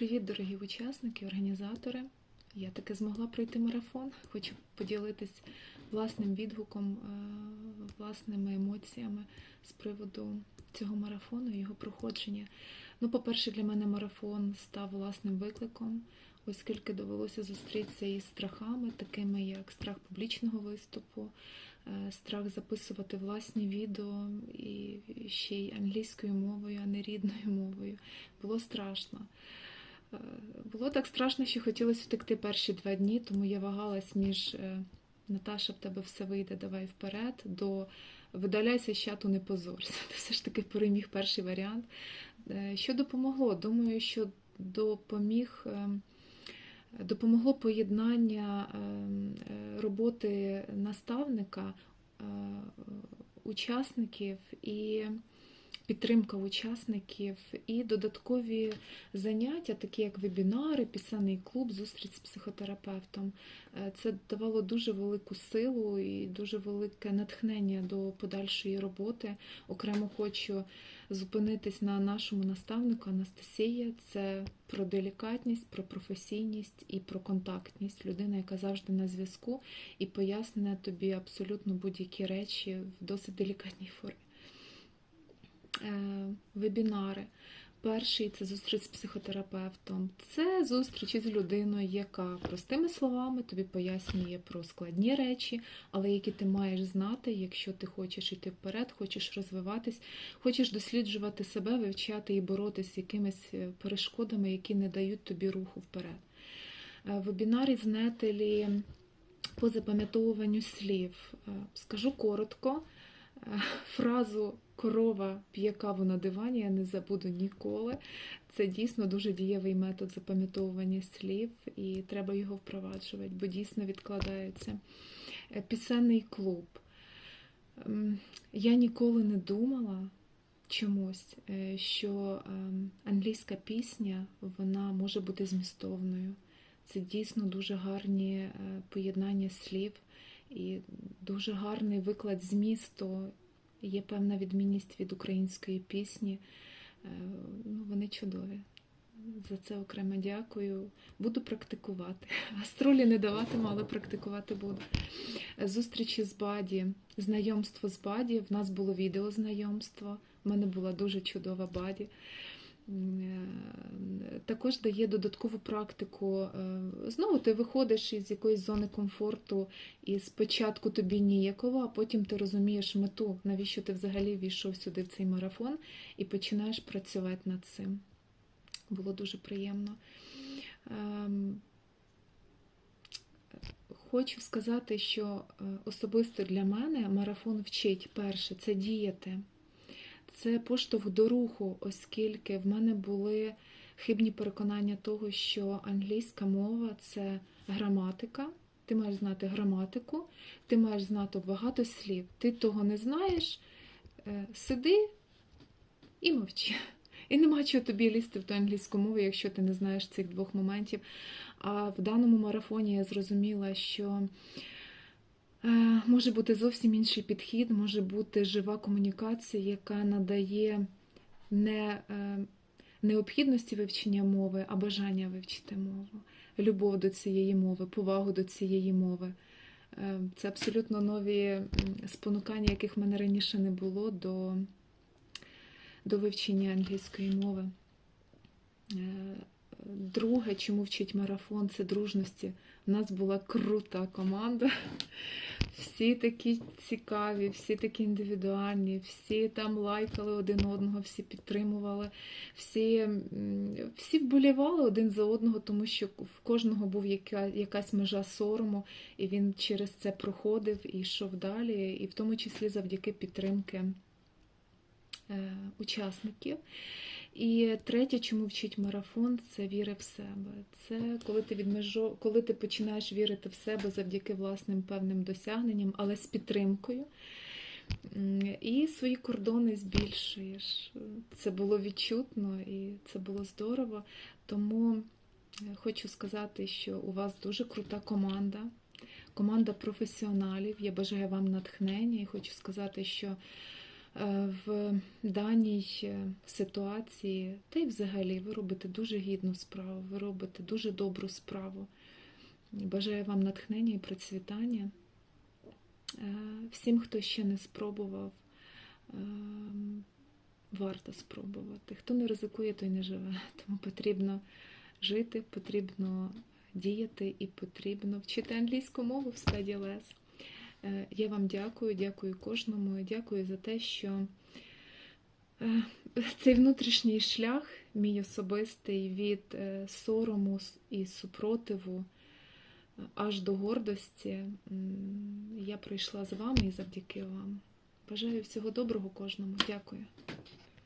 Привіт, дорогі учасники, організатори. Я таки змогла пройти марафон. Хочу поділитись власним відгуком, е, власними емоціями з приводу цього марафону і його проходження. Ну, по-перше, для мене марафон став власним викликом, оскільки довелося зустрітися із страхами, такими як страх публічного виступу, е, страх записувати власні відео і ще й англійською мовою, а не рідною мовою. Було страшно. Було так страшно, що хотілося втекти перші два дні, тому я вагалась між е, Наташа, в тебе все вийде, давай вперед, до видаляйся з чату, не позорся. Ти все ж таки переміг перший варіант. Е, Що допомогло? Думаю, що допоміг. е, Допомогло поєднання роботи наставника, учасників і підтримка учасників, і додаткові заняття, такі як вебінари, пісенний клуб, зустріч з психотерапевтом. Е, Це давало дуже велику силу і дуже велике натхнення до подальшої роботи. Окремо хочу зупинитись на нашому наставнику Анастасія. Це про делікатність, про професійність і про контактність. Людина, яка завжди на зв'язку і пояснює тобі абсолютно будь-які речі в досить делікатній формі. Е, Вебінари. Перший це зустріч з психотерапевтом. Це зустріч із людиною, яка простими словами тобі пояснює про складні речі, але які ти маєш знати, якщо ти хочеш йти вперед, хочеш розвиватись, хочеш досліджувати себе, вивчати і боротися з якимись е, перешкодами, які не дають тобі руху вперед. Е, Вебінари з нетелі по запам'ятовуванню слів. Скажу коротко. Фразу корова п'є каву на дивані я не забуду ніколи. Це дійсно дуже дієвий метод запам'ятовування слів, і треба його впроваджувати, бо дійсно відкладається. Е, Пісенний клуб. Ем, Я ніколи не думала чомусь, е, що ем, англійська пісня вона може бути змістовною. Це дійсно дуже гарні е, поєднання слів і дуже гарний виклад змісту. Є певна відмінність від української пісні. Е, Ну, вони чудові. За це окремо дякую. Буду практикувати. Гастролі не даватиму, але практикувати буду. Зустрічі з Баді, знайомство з Баді. В нас було відеознайомство. У мене була дуже чудова Баді. Е, Також дає додаткову практику. Е, Знову ти виходиш із якоїсь зони комфорту, і спочатку тобі ніяково, а потім ти розумієш мету, навіщо ти взагалі війшов сюди в цей марафон, і починаєш працювати над цим. Було дуже приємно. Ем, Хочу сказати, що е, особисто для мене марафон вчить перше це діяти. Це поштовх до руху, оскільки в мене були хибні переконання того, що англійська мова це граматика. Ти маєш знати граматику, ти маєш знати багато слів. Ти того не знаєш, е, сиди і мовчи. І нема чого тобі лізти в ту англійську мову, якщо ти не знаєш цих двох моментів. А в даному марафоні я зрозуміла, що Може бути зовсім інший підхід, може бути жива комунікація, яка надає не е, необхідності вивчення мови, а бажання вивчити мову, любов до цієї мови, повагу до цієї мови. Е, Це абсолютно нові спонукання, яких в мене раніше не було до, до вивчення англійської мови. Е, Друге, чому вчить марафон, це дружності. У нас була крута команда. Всі такі цікаві, всі такі індивідуальні, всі там лайкали один одного, всі підтримували, всі, всі вболівали один за одного, тому що в кожного був яка, якась межа сорому, і він через це проходив і йшов далі, і в тому числі завдяки підтримки е, учасників. І третє, чому вчить марафон, це віри в себе. Це коли ти відмежо, коли ти починаєш вірити в себе завдяки власним певним досягненням, але з підтримкою. І свої кордони збільшуєш. Це було відчутно і це було здорово. Тому е, хочу сказати, що у вас дуже крута команда, команда професіоналів. Я бажаю вам натхнення і хочу сказати, що в даній е, ситуації, та й взагалі ви робите дуже гідну справу, ви робите дуже добру справу. Бажаю вам натхнення і процвітання. Е, Всім, хто ще не спробував, е, варто спробувати. Хто не ризикує, той не живе. Тому потрібно жити, потрібно діяти і потрібно вчити англійську мову в стаді лес. Е, Я вам дякую, дякую кожному, дякую за те, що е, цей внутрішній шлях, мій особистий від е, сорому і супротиву аж до гордості, я пройшла з вами і завдяки вам. Бажаю всього доброго кожному. Дякую.